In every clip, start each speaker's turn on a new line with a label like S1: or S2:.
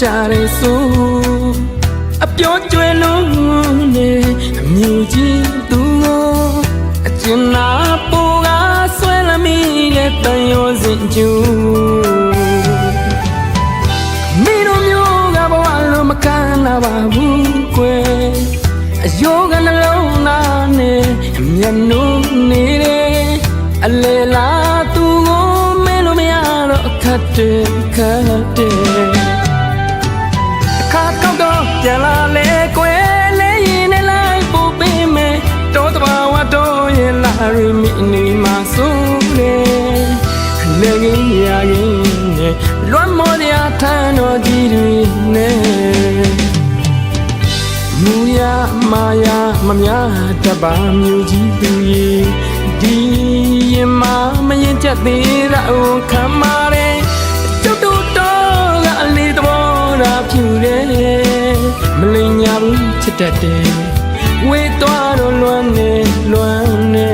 S1: ကြတယ်ဆိုအပြောကျွဲလုံးနဲ့အမျိုးကြီးသူကိုအကျဉ်းနာပူကဆွဲလမိတဲ့တန်ရောစင်ကျူမိတို့မျိုးကဘဝလုံးမခံနာပါဘူးကွယ်အယောကနှလုံးသားနဲ့မျက်နှာနေတယ်အလေလာသူကိုမဲလို့မရတော့အခက်တည်းခက်တယ်အ ခါကောက်တော့ပြန်လာလေကွယ်လေရင်နဲ့လိုက်ပို့ပေးမယ်တော့တဘာဝတော့ရင်လာရီမိနေမှာစိုးတယ်လေငင်းရရင်နဲ့လွမ်းမော်ရထမ်းတော်ကြီးတွေနဲ့မူရမာယာမများတပါမျိုးကြီးသူရဲ့ဒီရင်မမရင်ချက်သေးတာကိုခံမာတ မလိမ်ညာဘူးချစ်တတ်တယ်ဝေးသွားတော့လွမ်းနေလွမ်းနေ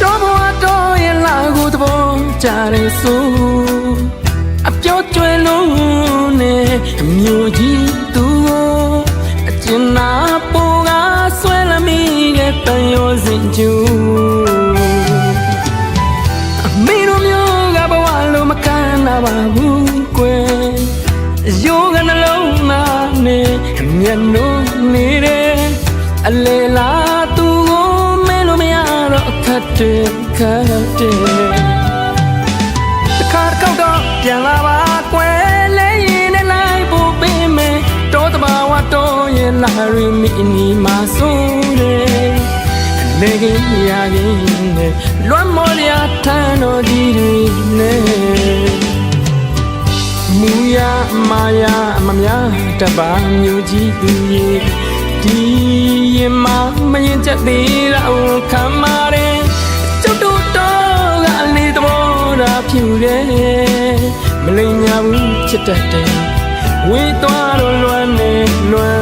S1: တော့ဘဝတော့ရဲ့လာ တဲ့တန်ရောစင်ကျူအမေတို့မျိုးကဘဝလုံးမခံနာပါဘူးကွယ်ယောကနှလုံးသားနဲ့မျက်နှာနေတယ်အလေလာသူကိုမဲလို့မရတော့အခက်တည်းခက်တယ်တစ်ခါတစ်ခေါက်တော့ပြန်လာပါကွယ်လဲရင်နဲ့လိုက်ဖို့ပေးမယ်တော့တဘာဝတော့ရင်လာရီမီနီမှာဆိုတယ် လေကင်းရရင်နဲ့လွမ်းမော်ရထမ်းတော်ကြီးတွေနဲ့မူရမာယာမများတပါမျိုးကြီးသူရဲ့ဒီရင်မမရင်ချက်သေးတာကိုခံမာတယ်ကျုပ်တို့တော့ကအလေးသဘောတာဖြူတယ်မလိမ်ညာဘူးချစ်တတ်တယ်ဝေးသွားတော့လွမ်းနေလွမ်းနေ